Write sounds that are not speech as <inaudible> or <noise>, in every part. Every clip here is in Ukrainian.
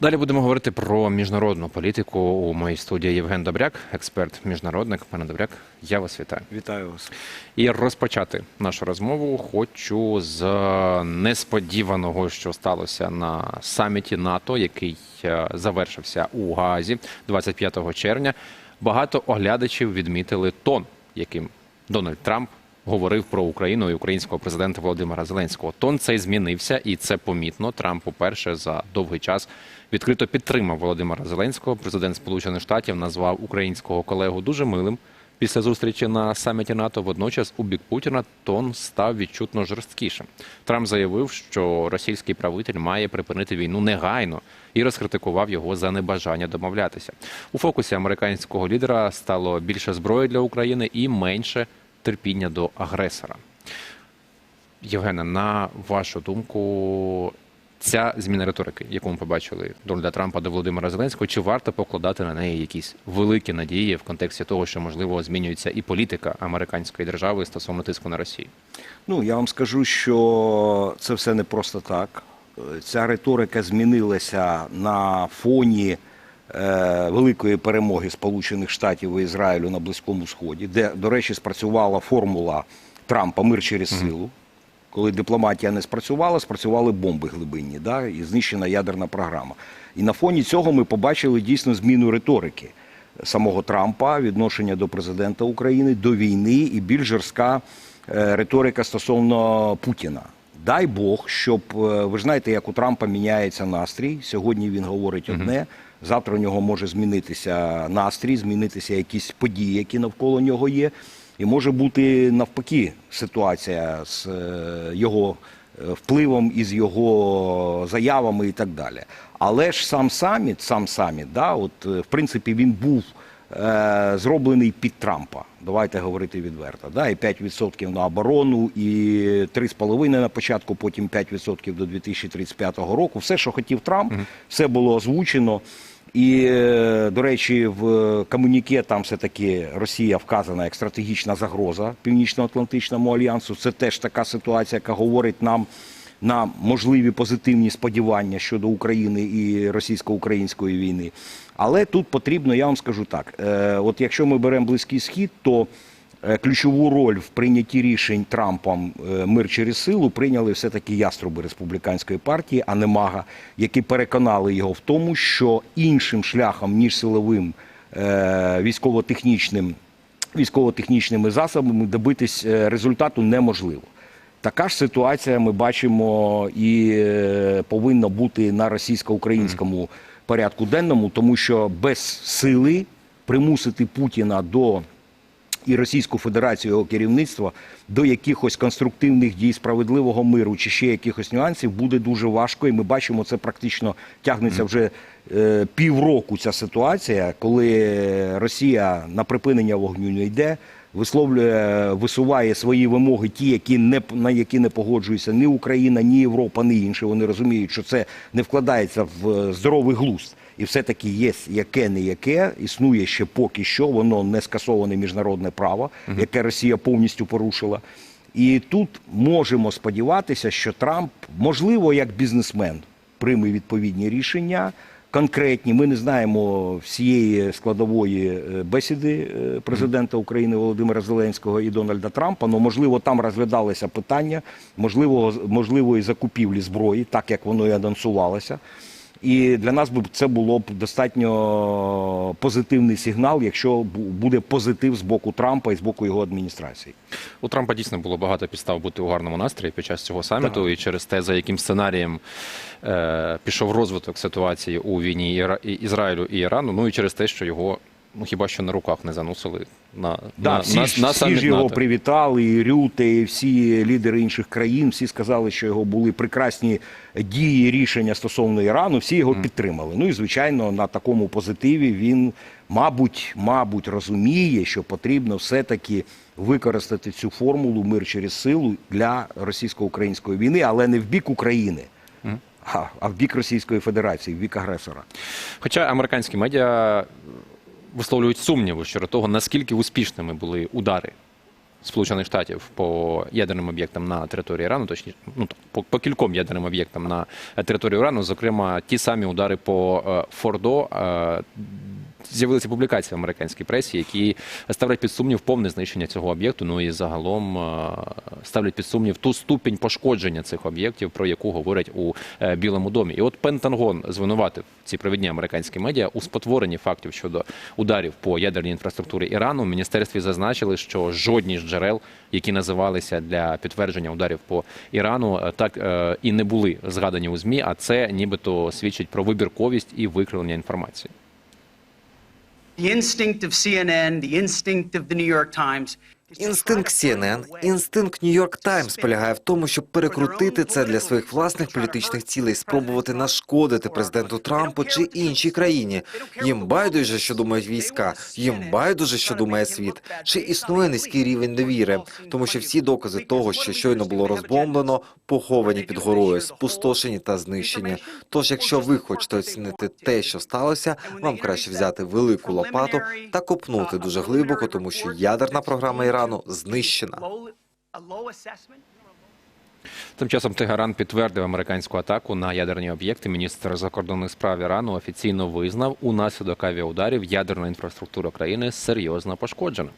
Далі будемо говорити про міжнародну політику. У моїй студії Євген Добряк, експерт міжнародник. Пане Добряк, я вас вітаю. Вітаю вас. І розпочати нашу розмову хочу з несподіваного, що сталося на саміті НАТО, який е, завершився у Гаазі 25 червня. Багато оглядачів відмітили тон, яким Дональд Трамп говорив про Україну і українського президента Володимира Зеленського. Тон цей змінився, і це помітно. Трамп уперше за довгий час відкрито підтримав Володимира Зеленського. Президент Сполучених Штатів назвав українського колегу дуже милим. Після зустрічі на саміті НАТО водночас у бік Путіна тон став відчутно жорсткішим. Трамп заявив, що російський правитель має припинити війну негайно і розкритикував його за небажання домовлятися. У фокусі американського лідера стало більше зброї для України і менше терпіння до агресора. Євгена, на вашу думку, ця зміна риторики, яку ми побачили Дональда Трампа до Володимира Зеленського, чи варто покладати на неї якісь великі надії в контексті того, що можливо змінюється і політика американської держави стосовно тиску на Росію? Ну я вам скажу, що це все не просто так. Ця риторика змінилася на фоні е, великої перемоги Сполучених Штатів і Ізраїлю на Близькому Сході, де, до речі, спрацювала формула Трампа мир через силу. Коли дипломатія не спрацювала, спрацювали бомби глибинні, да, і знищена ядерна програма. І на фоні цього ми побачили дійсно зміну риторики самого Трампа, відношення до президента України, до війни і більш жорстка е, риторика стосовно Путіна. Дай Бог, щоб е, ви ж знаєте, як у Трампа міняється настрій. Сьогодні він говорить одне, завтра у нього може змінитися настрій, змінитися якісь події, які навколо нього є. І може бути навпаки ситуація з е, його е, впливом і з його заявами і так далі. Але ж сам саміт, сам саміт, да, от е, в принципі він був е, зроблений під Трампа. Давайте говорити відверто. Да, і 5% на оборону, і 3,5% на початку, потім 5% до 2035 року. Все, що хотів Трамп, все було озвучено. І, е, до речі, в комуніке там все-таки Росія вказана як стратегічна загроза Північно-Атлантичному альянсу. Це теж така ситуація, яка говорить нам на можливі позитивні сподівання щодо України і російсько-української війни. Але тут потрібно, я вам скажу так: е, от якщо ми беремо близький схід, то ключову роль в прийнятті рішень Трампом е, мир через силу прийняли все-таки яструби республіканської партії, а не мага, які переконали його в тому, що іншим шляхом ніж силовим е, військово-технічним військово-технічними засобами добитись е, результату неможливо. Така ж ситуація ми бачимо і е, повинна бути на російсько-українському порядку денному, тому що без сили примусити Путіна до і Російську Федерацію його керівництва до якихось конструктивних дій справедливого миру чи ще якихось нюансів буде дуже важко. І ми бачимо, це практично тягнеться вже е, півроку. Ця ситуація, коли Росія на припинення вогню не йде. Висловлює, висуває свої вимоги, ті, які не на які не погоджується ні Україна, ні Європа, ні інші. Вони розуміють, що це не вкладається в е, здоровий глузд. І все-таки є яке не яке, існує ще поки що, воно не скасоване міжнародне право, яке Росія повністю порушила. І тут можемо сподіватися, що Трамп, можливо, як бізнесмен, прийме відповідні рішення. Конкретні, ми не знаємо всієї складової е, бесіди е, президента України Володимира Зеленського і Дональда Трампа. Ну можливо там розглядалися питання, можливо, можливої закупівлі зброї, так як воно і анонсувалося. І для нас би це було б достатньо позитивний сигнал, якщо буде позитив з боку Трампа і з боку його адміністрації. У Трампа дійсно було багато підстав бути у гарному настрої під час цього саміту, і через те, за яким сценарієм е, пішов розвиток ситуації у війні Ізраїлю і Ірану. Ну і через те, що його ну хіба що на руках не заносили на, Да, на, всі, на, ж- на всі ж його привітали, і Рюте, і всі лідери інших країн, всі сказали, що його були прекрасні дії, рішення стосовно Ірану, всі його підтримали. Ну і звичайно, на такому позитиві він, мабуть, мабуть, розуміє, що потрібно все-таки використати цю формулу мир через силу для російсько-української війни, але не в бік України, а, а в бік Російської Федерації, в бік агресора. Хоча американські медіа висловлюють сумніви щодо того, наскільки успішними були удари Сполучених Штатів по ядерним об'єктам на території Ірану, точніше, ну по, по кільком ядерним об'єктам на е, території Ірану, зокрема, ті самі удари по е, Фордо. З'явилися публікації в американській пресі, які ставлять під сумнів повне знищення цього об'єкту. Ну і загалом е, ставлять під сумнів ту ступінь пошкодження цих об'єктів, про яку говорять у е, Білому домі. І от Пентагон звинуватив ці провідні американські медіа у спотворенні фактів щодо ударів по ядерній інфраструктурі Ірану. В міністерстві зазначили, що жодні з джерел, які називалися для підтвердження ударів по Ірану, е, так і не були згадані у змі. А це нібито свідчить про вибірковість і викривлення інформації. The instinct of CNN, the instinct of the New York Times. Інстинкт CNN, інстинкт Нью-Йорк Таймс полягає в тому, щоб перекрутити це для своїх власних політичних цілей, спробувати нашкодити президенту Трампу чи іншій країні. Їм байдуже, що думають війська, їм байдуже, що думає світ. Чи існує низький рівень довіри, тому що всі докази того, що щойно було розбомблено, поховані під горою, спустошені та знищені. Тож, якщо ви хочете оцінити те, що сталося, вам краще взяти велику лопату та копнути дуже глибоко, тому що ядерна програма Ірану знищена. Тим часом Тегеран підтвердив американську атаку на ядерні об'єкти. Міністр закордонних справ Ірану офіційно визнав, унаслідок авіаударів ядерна інфраструктура країни серйозно пошкоджена.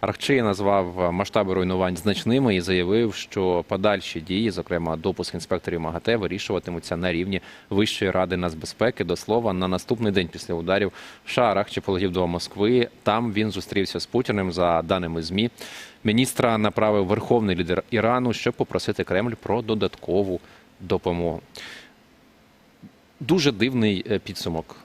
Арахчи назвав масштаби руйнувань значними і заявив, що подальші дії, зокрема допуск інспекторів МАГАТЕ, вирішуватимуться на рівні Вищої ради нацбезпеки. До слова, на наступний день після ударів Шарах чи полетів до Москви. Там він зустрівся з Путіним за даними змі. Міністра направив верховний лідер Ірану, щоб попросити Кремль про додаткову допомогу. Дуже дивний е, підсумок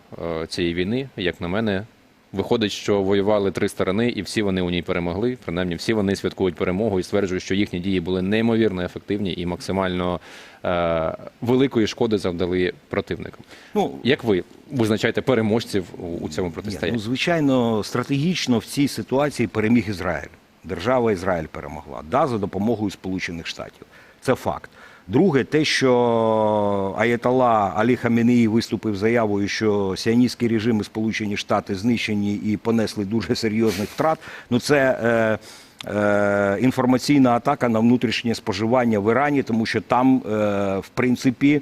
е, цієї війни, як на мене. Виходить, що воювали три сторони, і всі вони у ній перемогли. Принаймні, всі вони святкують перемогу і стверджують, що їхні дії були неймовірно ефективні і максимально е, великої шкоди завдали противникам. Ну, Як ви визначаєте переможців у- у цьому Ні, протистоянні? ну, звичайно, стратегічно в цій ситуації переміг Ізраїль. Держава Ізраїль перемогла. Да, за допомогою Сполучених Штатів. Це факт. Друге, те, що Аєтала Алі Хамінеї виступив заявою, що сіоністський режим і Сполучені Штати знищені і понесли дуже серйозних втрат. Ну це е, е, інформаційна атака на внутрішнє споживання в Ірані, тому що там, е, в принципі,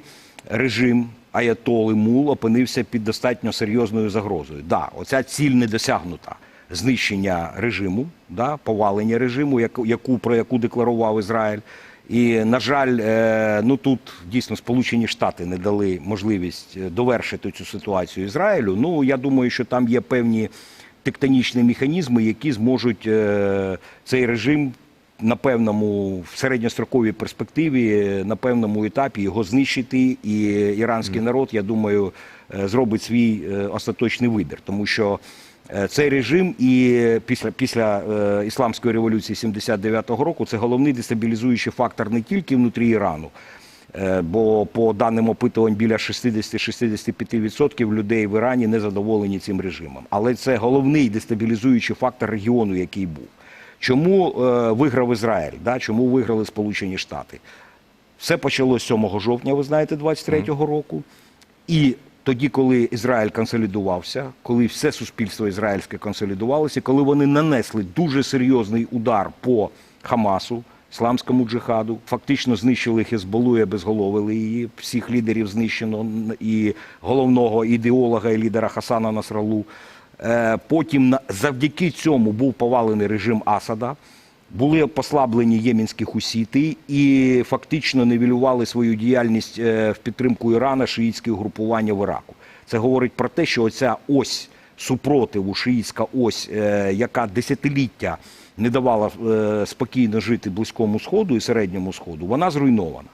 режим Аятоли Мул опинився під достатньо серйозною загрозою. Да, оця ціль не досягнута. Знищення режиму, да, повалення режиму, яку, про яку декларував Ізраїль. І на жаль, е, ну тут дійсно Сполучені Штати не дали можливість е, довершити цю ситуацію Ізраїлю. Ну я думаю, що там є певні тектонічні механізми, які зможуть е, цей режим на певному в середньостроковій перспективі, на певному етапі його знищити, і іранський народ, я думаю, зробить свій остаточний вибір, тому що. Е, Цей режим і після після е, ісламської революції 79-го року це головний дестабілізуючий фактор не тільки внутрі Ірану, е, бо по даним опитувань біля 60-65% людей в Ірані не задоволені цим режимом. Але це головний дестабілізуючий фактор регіону, який був. Чому е, виграв Ізраїль? Да? Чому виграли Сполучені Штати? Все почалось 7 жовтня, ви знаєте, 23-го року. І тоді, коли Ізраїль консолідувався, коли все суспільство ізраїльське консолідувалося, коли вони нанесли дуже серйозний удар по Хамасу, ісламському джихаду, фактично знищили Хезболу і обезголовили її. Всіх лідерів знищено і головного ідеолога і лідера Хасана Насралу. Е, Потім завдяки цьому був повалений режим Асада. Були послаблені ємінські хусіти і фактично невілювали свою діяльність е, в підтримку Ірана шиїтське угрупування в Іраку. Це говорить про те, що оця ось супротиву, шиїтська ось, е, яка десятиліття не давала е, спокійно жити Близькому Сходу і Середньому Сходу, вона зруйнована.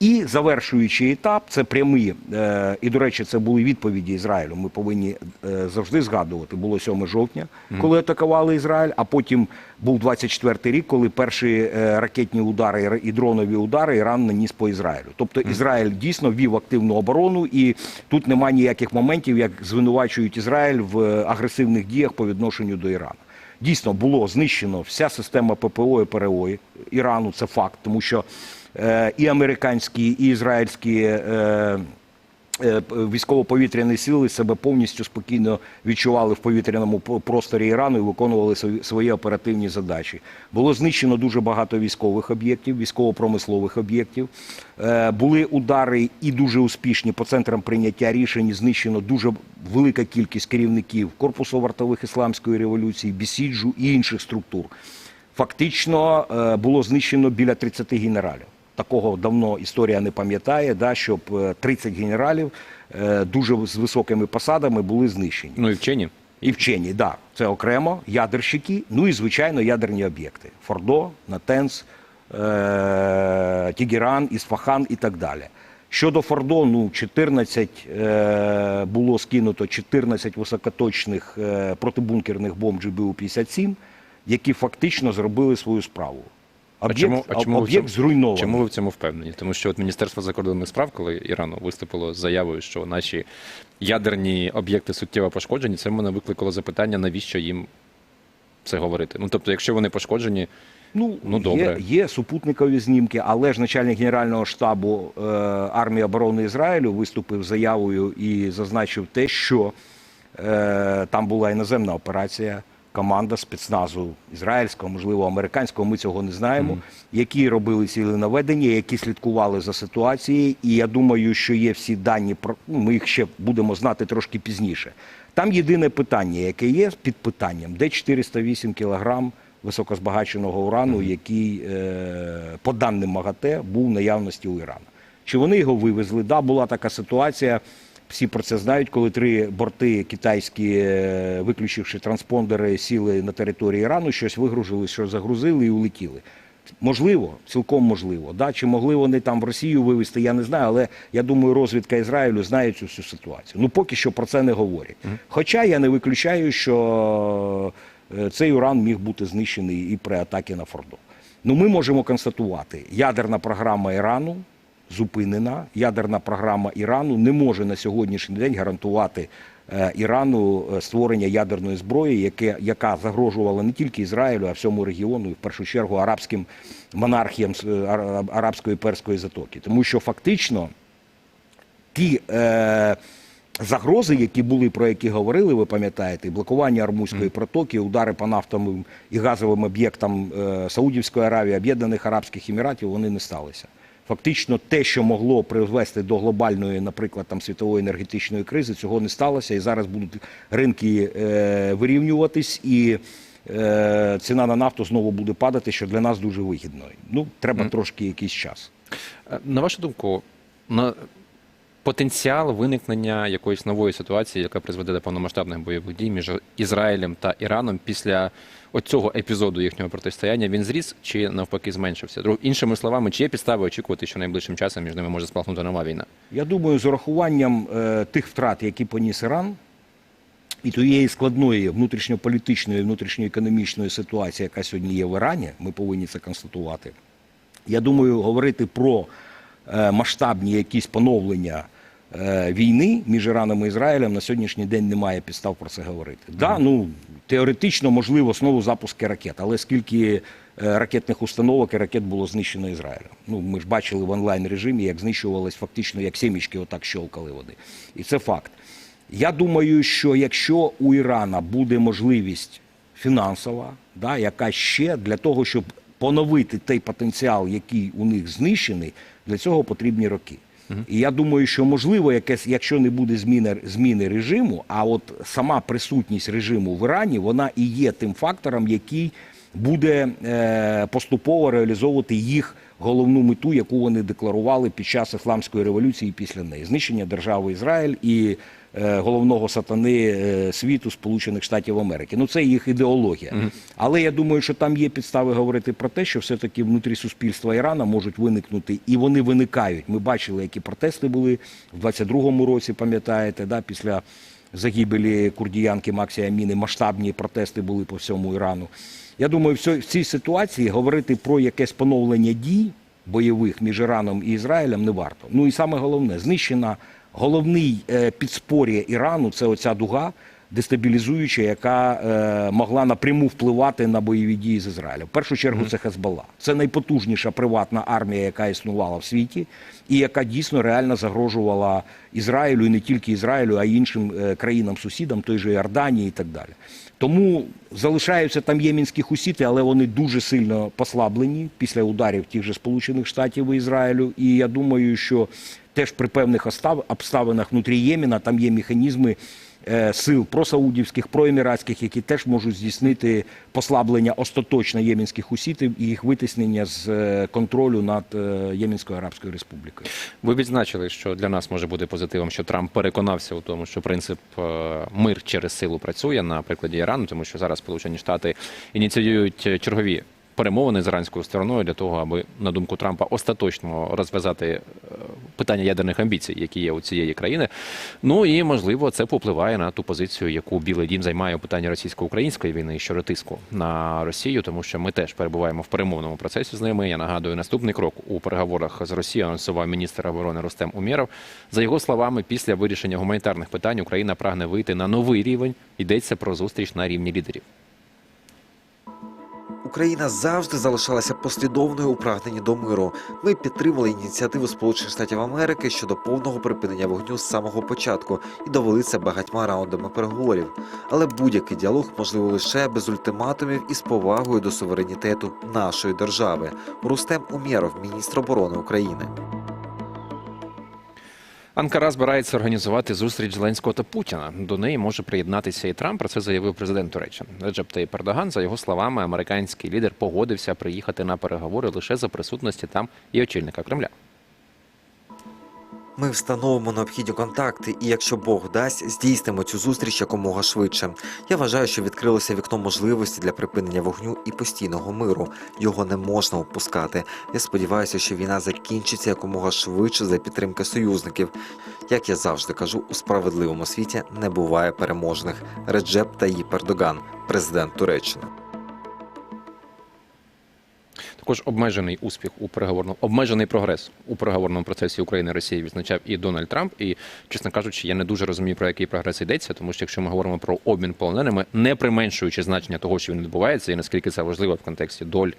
І завершуючий етап, це прямі, е, і до речі, це були відповіді Ізраїлю. Ми повинні е, завжди згадувати. Було 7 жовтня, коли атакували Ізраїль, а потім був 24 рік, коли перші е, ракетні удари і дронові удари Іран наніс по Ізраїлю. Тобто Ізраїль дійсно вів активну оборону, і тут немає ніяких моментів, як звинувачують Ізраїль в агресивних діях по відношенню до Ірану. Дійсно було знищено вся система ППО і ПРО Ірану. Це факт, тому що і американські, і ізраїльські е, е, військово-повітряні сили себе повністю спокійно відчували в повітряному просторі Ірану і виконували свої- оперативні задачі. Було знищено дуже багато військових об'єктів, військово-промислових об'єктів. Е, Були удари і дуже успішні по центрам прийняття рішень. Знищено дуже велика кількість керівників корпусу вартових ісламської революції, бісіджу і інших структур. Фактично е, було знищено біля 30 генералів. Такого давно історія не пам'ятає, да, щоб е, 30 генералів е, дуже з високими посадами були знищені. Ну і вчені. І вчені, да, це окремо, ядерщики, ну і звичайно ядерні об'єкти: Фордо, Натенс, е- Тігеран, Ісфахан і так далі. Щодо Фордо, ну 14 е- було скинуто 14 високоточних е- протибункерних бомб GBU-57, які фактично зробили свою справу. А чому, а чому ви в об'єкт цьому- зруйнований. Чому ви в цьому впевнені? Тому що от Міністерство закордонних справ, коли Ірану виступило з заявою, що наші ядерні об'єкти суттєво пошкоджені, це в мене викликало запитання, навіщо їм це говорити. Ну тобто, якщо вони пошкоджені, Ну, Ну, добре. Є, є супутникові знімки, але ж начальник Генерального штабу е, армії оборони Ізраїлю виступив з заявою і зазначив те, що е, там була іноземна операція, команда спецназу ізраїльського, можливо, американського, ми цього не знаємо, які робили ці наведення, які слідкували за ситуацією. І я думаю, що є всі дані про ну, ми їх ще будемо знати трошки пізніше. Там єдине питання, яке є під питанням, де 408 кілограм високозбагаченого урану, який, е, по даним МАГАТЕ, був наявності у Ірану. Чи вони його вивезли? Да, була така ситуація. Всі про це знають, коли три борти китайські, е, виключивши транспондери, сіли на території Ірану, щось вигрузили, що загрузили і улетіли. Можливо, цілком можливо. Да? Чи могли вони там в Росію вивезти, я не знаю, але я думаю, розвідка Ізраїлю знає цю всю ситуацію. Ну поки що про це не говорять. Хоча я не виключаю, що е, цей уран міг бути знищений і при атаці на Фордо. Ну ми можемо констатувати, ядерна програма Ірану зупинена. Ядерна програма Ірану не може на сьогоднішній день гарантувати е, Ірану е, створення ядерної зброї, яке, яка загрожувала не тільки Ізраїлю, а всьому регіону, і в першу чергу арабським монархіям е, ара- арабської перської затоки. Тому що фактично ті е, загрози, які були, про які говорили, ви пам'ятаєте, блокування Армузької протоки, удари по нафтовим і газовим об'єктам е, Саудівської Аравії, Об'єднаних Арабських Еміратів, вони не сталися. Фактично, те, що могло призвести до глобальної, наприклад, там світової енергетичної кризи, цього не сталося. І зараз будуть ринки е, вирівнюватись, і е, ціна на нафту знову буде падати, що для нас дуже вигідно. Ну, треба трошки якийсь час. Е, На вашу думку, на потенціал виникнення якоїсь нової ситуації, яка призведе до повномасштабних бойових дій між Ізраїлем та Іраном після оцього епізоду їхнього протистояння, він зріс чи навпаки зменшився? Іншими словами, чи є підстави очікувати, що найближчим часом між ними може спалахнути нова війна? Я думаю, з урахуванням е, тих втрат, які поніс Іран, і тієї складної внутрішньополітичної, внутрішньоекономічної ситуації, яка сьогодні є в Ірані, ми повинні це констатувати. Я думаю, говорити про е, масштабні якісь поновлення війни між Іраном і Ізраїлем на сьогоднішній день немає підстав про це говорити. Да, ну теоретично можливо знову запуски ракет, але скільки е, ракетних установок і ракет було знищено Ізраїлем. Ну ми ж бачили в онлайн режимі, як знищувались фактично як сімічки, отак щолкали вони. І це факт. Я думаю, що якщо у Ірана буде можливість фінансова, да, яка ще для того, щоб поновити той потенціал, який у них знищений, для цього потрібні роки. І я думаю, що можливо, якесь, якщо не буде зміни, зміни режиму, а от сама присутність режиму в Ірані, вона і є тим фактором, який буде е, поступово реалізовувати їх головну мету, яку вони декларували під час ісламської революції і після неї знищення держави Ізраїль і е, головного сатани е, світу Сполучених Штатів Америки. Ну це їх ідеологія. Але я думаю, що там є підстави говорити про те, що все-таки внутрі суспільства Ірана можуть виникнути, і вони виникають. Ми бачили, які протести були в 22-му році, пам'ятаєте, да, після загибелі курдіянки Максі Аміни, масштабні протести були по всьому Ірану. Я думаю, в цій- ситуації говорити про якесь поновлення дій бойових між Іраном і Ізраїлем не варто. Ну і саме головне, знищена головний е, підспор'я Ірану це оця дуга, дестабілізуюча, яка е, могла напряму впливати на бойові дії з Ізраїлем. В першу чергу це Хезбалла. Це найпотужніша приватна армія, яка існувала в світі, і яка дійсно реально загрожувала Ізраїлю, і не тільки Ізраїлю, а й іншим е, країнам-сусідам, той же Йорданії і так далі. Тому залишаються там ємінські хусіти, але вони дуже сильно послаблені після ударів тих же Сполучених Штатів і Ізраїлю. І я думаю, що теж при певних обставинах внутрі Єміна там є механізми сил просаудівських, проеміратських, які теж можуть здійснити послаблення остаточно ємінських хусітів і їх витиснення з е, контролю над е, Ємінською Арабською Республікою. Ви відзначили, що для нас може бути позитивом, що Трамп переконався у тому, що принцип е, мир через силу працює на прикладі Ірану, тому що зараз Сполучені Штати ініціюють чергові перемовини з іранською стороною для того, аби на думку Трампа остаточно розв'язати е, питання ядерних амбіцій, які є у цієї країни. Ну і можливо це попливає на ту позицію, яку Білий Дім займає у питанні російсько-української війни щодо тиску на Росію, тому що ми теж перебуваємо в перемовному процесі з ними. Я нагадую, наступний крок у переговорах з Росією анонсував міністр оборони Рустем Умєров. За його словами, після вирішення гуманітарних питань Україна прагне вийти на новий рівень. Йдеться про зустріч на рівні лідерів. Україна завжди залишалася послідовною у прагненні до миру. Ми підтримали ініціативу Сполучених Штатів Америки щодо повного припинення вогню з самого початку і довели це багатьма раундами переговорів. Але будь-який діалог можливий лише без ультиматумів і з повагою до суверенітету нашої держави. Рустем Умєров, міністр оборони України. Анкара збирається організувати зустріч Зеленського та Путіна. До неї може приєднатися і Трамп. Про це заявив президент Туреччини. Реджеп Таyyip Ердоган. За його словами, американський лідер погодився приїхати на переговори лише за присутності там і очільника Кремля. Ми встановимо необхідні контакти, і якщо Бог дасть, здійснимо цю зустріч якомога швидше. Я вважаю, що відкрилося вікно можливості для припинення вогню і постійного миру. Його не можна опускати. Я сподіваюся, що війна закінчиться якомога швидше за підтримки союзників. Як я завжди кажу, у справедливому світі не буває переможних. Реджеп Таїп Ердоган, президент Туреччини. Також обмежений успіх у переговорному обмежений прогрес у переговорному процесі України Росії відзначав і Дональд Трамп. І, чесно кажучи, я не дуже розумію про який прогрес йдеться, тому що якщо ми говоримо про обмін полоненими, не применшуючи значення того, що він відбувається, і наскільки це важливо в контексті доль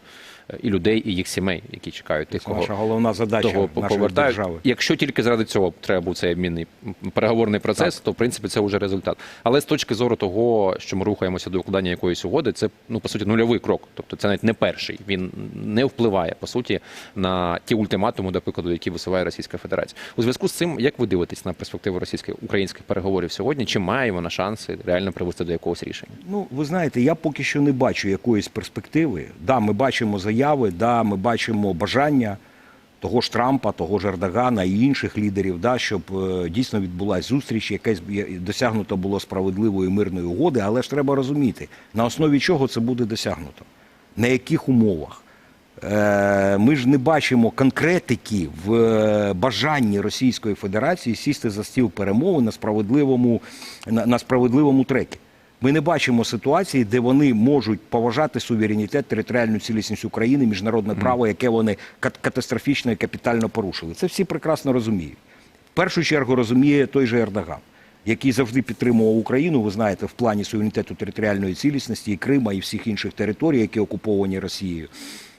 і людей, і їх сімей, які чекають тих, Це кого наша головна задача того повертають. держави. Якщо тільки заради цього треба був цей обмінний переговорний процес, то в принципі це вже результат. Але з точки зору того, що ми рухаємося до укладання якоїсь угоди, це ну по суті нульовий крок. Тобто це навіть не перший. Він не впливає по суті на ті ультиматуми, до прикладу, які висуває Російська Федерація. У зв'язку з цим, як ви дивитесь на перспективу російських українських переговорів сьогодні? Чи має вона шанси реально привести до якогось рішення? Ну, ви знаєте, я поки що не бачу якоїсь перспективи. Да, ми бачимо заяви, да, ми бачимо бажання того ж Трампа, того ж Ердогана і інших лідерів, да, щоб е, дійсно відбулася зустріч, якась досягнуто було справедливої мирної угоди. Але ж треба розуміти, на основі чого це буде досягнуто, на яких умовах. Е, Ми ж не бачимо конкретики в е, бажанні Російської Федерації сісти за стіл перемови на справедливому, на, на справедливому трекі. Ми не бачимо ситуації, де вони можуть поважати суверенітет, територіальну цілісність України, міжнародне право, яке вони кат- катастрофічно і капітально порушили. Це всі прекрасно розуміють. В першу чергу розуміє той же Ердоган, який завжди підтримував Україну, ви знаєте, в плані суверенітету територіальної цілісності і Крима, і всіх інших територій, які окуповані Росією.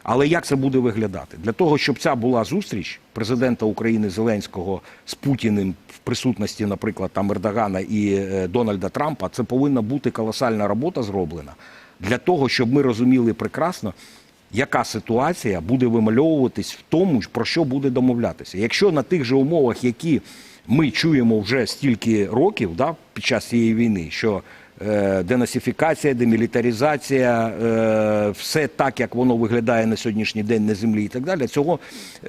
Але як це буде виглядати? Для того, щоб ця була зустріч президента України Зеленського з Путіним присутності, наприклад, там Ердогана і е, Дональда Трампа, це повинна бути колосальна робота зроблена для того, щоб ми розуміли прекрасно, яка ситуація буде вимальовуватись в тому, про що буде домовлятися. Якщо на тих же умовах, які ми чуємо вже стільки років да, під час цієї війни, що денацифікація, демілітаризація, е, все так, як воно виглядає на сьогоднішній день на землі і так далі, цього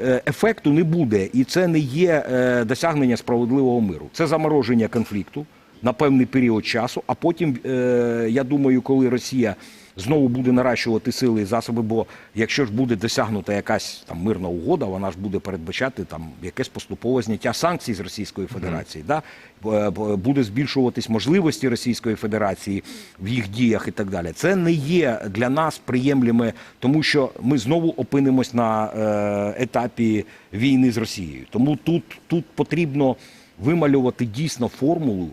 е, ефекту не буде. І це не є е, досягнення справедливого миру. Це замороження конфлікту на певний період часу, а потім, е, я думаю, коли Росія знову буде наращувати сили і засоби, бо якщо ж буде досягнута якась там мирна угода, вона ж буде передбачати там якесь поступове зняття санкцій з Російської Федерації. Да? Б- б- Буде збільшуватись можливості Російської Федерації в їх діях і так далі. Це не є для нас приємліме, тому що ми знову опинимось на е, етапі війни з Росією. Тому тут, тут потрібно вималювати дійсно формулу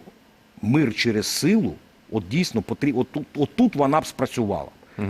мир через силу, От дійсно потрібно, от тут, от тут вона б спрацювала.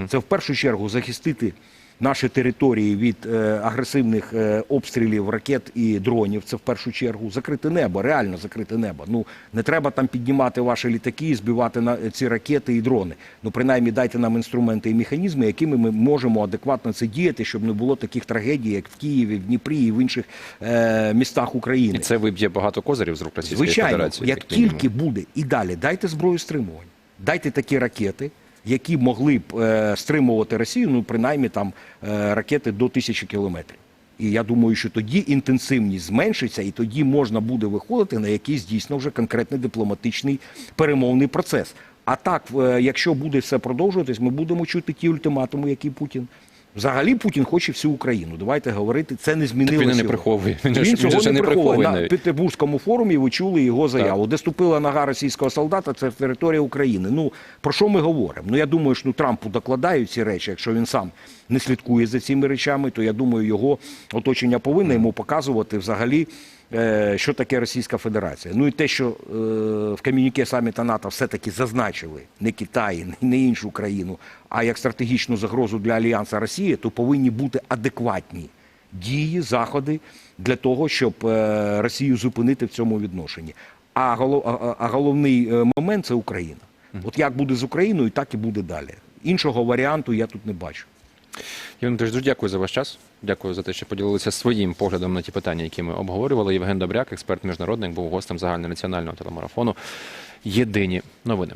Це в першу чергу захистити наші території від е, агресивних е, обстрілів ракет і дронів. Це в першу чергу закрити небо, реально закрити небо. Ну не треба там піднімати ваші літаки і збивати на е, ці ракети і дрони. Ну принаймні дайте нам інструменти і механізми, якими ми можемо адекватно це діяти, щоб не було таких трагедій, як в Києві, в Дніпрі і в інших е, містах України. І це виб'є багато козирів з рук Російської Звичайно, Федерації. як як тільки буде і далі, дайте зброю стримування, дайте такі ракети, які могли б е, стримувати Росію, ну принаймні там е, ракети до тисячі кілометрів. І я думаю, що тоді інтенсивність зменшиться, і тоді можна буде виходити на якийсь дійсно вже конкретний дипломатичний перемовний процес. А так, е, якщо буде все продовжуватись, ми будемо чути ті ультиматуми, які Путін. Взагалі Путін хоче всю Україну. Давайте говорити, це не змінилося. він не приховує. Він Він, цього не не приховує. На. Петербурзькому форумі ви чули його заяву, де ступила нога російського солдата, це територія України. Ну про що ми говоримо? Ну я думаю, що ну, Трампу докладають ці речі. Якщо він сам не слідкує за цими речами, то я думаю, його оточення повинно йому показувати взагалі. Е, Що таке Російська Федерація? Ну і те, що е, в ком'юніке саміта НАТО все-таки зазначили не Китай, <laughs> не іншу країну, а як стратегічну загрозу для альянсу Росії, то повинні бути адекватні дії, заходи для того, щоб е, Росію зупинити в цьому відношенні. А, голов, а- а, а головний момент це Україна. От як буде з Україною, так і буде далі. Іншого варіанту я тут не бачу. Євген дуже дякую за ваш час. Дякую за те, що поділилися своїм поглядом на ті питання, які ми обговорювали. Євген Добряк, експерт міжнародник, був гостем загальнонаціонального телемарафону. Єдині новини.